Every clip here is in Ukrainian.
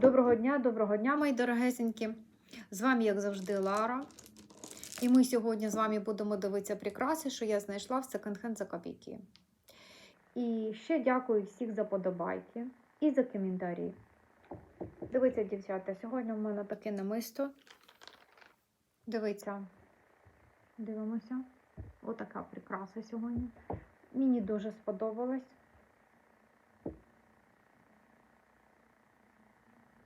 Доброго дня, доброго дня, мої дорогесенькі. З вами, як завжди, Лара. І ми сьогодні з вами будемо дивитися прикраси, що я знайшла в секонд-хенд за копійки. І ще дякую всіх за подобайки і за коментарі. Дивіться, дівчата, сьогодні в мене таке намисто. Дивіться, дивимося. Отака прикраса сьогодні. Мені дуже сподобалась.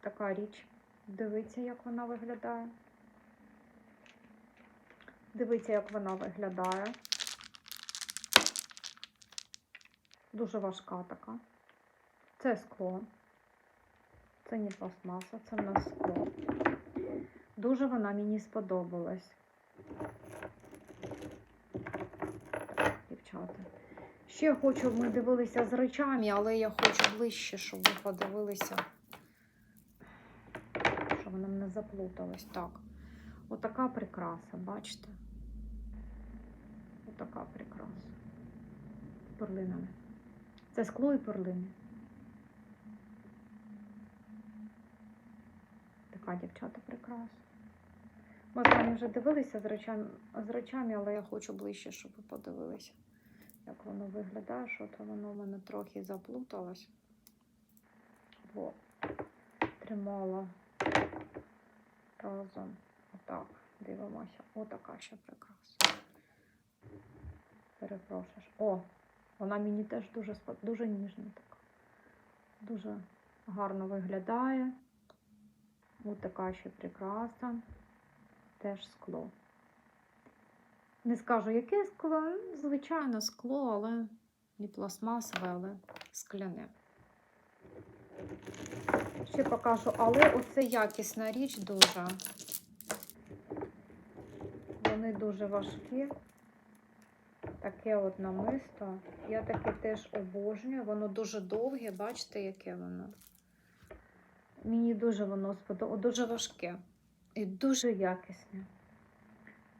Така річ. Дивіться, як вона виглядає. Дивіться, як вона виглядає. Дуже важка така. Це скло. Це не пластмаса, це в нас скло. Дуже вона мені сподобалась. Дівчата. Ще хочу, ми дивилися з речами, але я хочу ближче, щоб ви подивилися заплуталась. Так, отака прикраса, бачите? Отака прикраса. Перлинами. Це скло і перлини. Така дівчата прикраса. Ми з вами вже дивилися з речами, але я хочу ближче, щоб ви подивилися, як воно виглядає, що то воно в мене трохи заплуталось. Во, тримала разом. Отак, дивимося. Отака ще прикраса. Перепрошую. О, вона мені теж дуже дуже ніжна така. Дуже гарно виглядає. Ось така ще прикраса. Теж скло. Не скажу, яке скло, звичайно, скло, але не пластмасове, але скляне. Ще покажу, але оце якісна річ дуже. Вони дуже важкі. Таке от намисто. Я таке теж обожнюю. Воно дуже довге, бачите, яке воно. Мені дуже воно сподобалося, дуже важке і дуже якісне.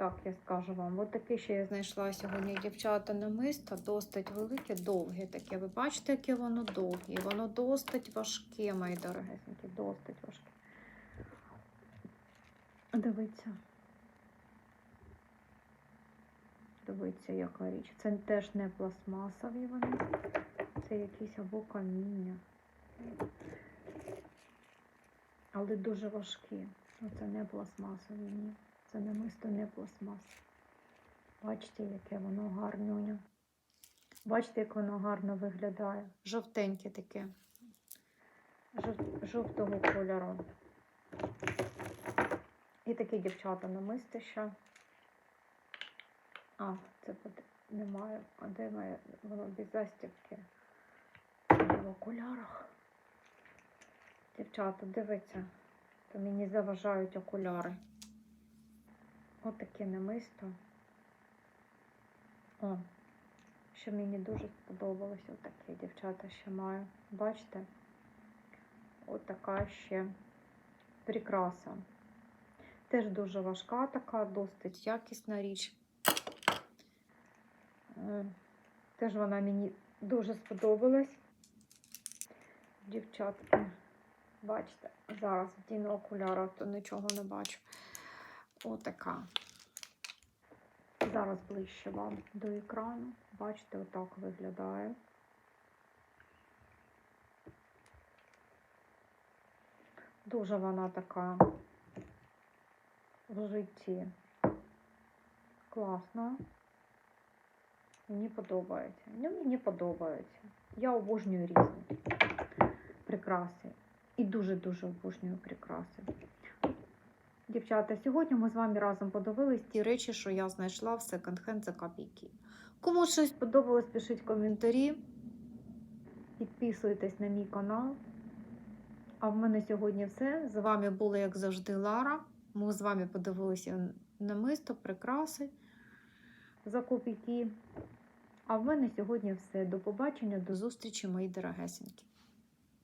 Так, я скажу вам. От таке ще я знайшла сьогодні дівчата намисто, досить велике, довге таке. Ви бачите, яке воно довге. Воно досить важке, мої дорогесенькі, досить важке. Дивіться. Дивіться, яка річ. Це теж не пластмасові вони. Це якісь або каміння. Але дуже важкі. Це не пластмасові, ні. Це намисто не пластмас. Бачите, яке воно гарнюня. Бачите, як воно гарно виглядає. Жовтеньке таке. Жов- Жовтого кольору. І такі дівчата намистища. А, це немає. А де моє? Воно без застібки. В окулярах. Дівчата, дивіться, то мені заважають окуляри. Отаке намисто. О, що мені дуже сподобалось. Отаке дівчата ще маю. Бачите? Отака ще прикраса. Теж дуже важка така, досить якісна річ. Е, Теж вона мені дуже сподобалась. Дівчатки, бачите, зараз вдіну окуляри, то нічого не бачу. Отака. Зараз ближче вам до екрану. Бачите, отак виглядає. Дуже вона така в житті класна. Мені подобається. Ну, мені подобається. Я обожнюю різні прикраси. І дуже-дуже обожнюю прикраси. Дівчата, сьогодні ми з вами разом подивились ті речі, що я знайшла в секонд-хенд за копійки. Кому щось сподобалось, пишіть коментарі. Підписуйтесь на мій канал. А в мене сьогодні все. З вами була, як завжди, Лара. Ми з вами подивилися намисто, прикраси за копійки. А в мене сьогодні все. До побачення, до зустрічі, мої дорогесенькі.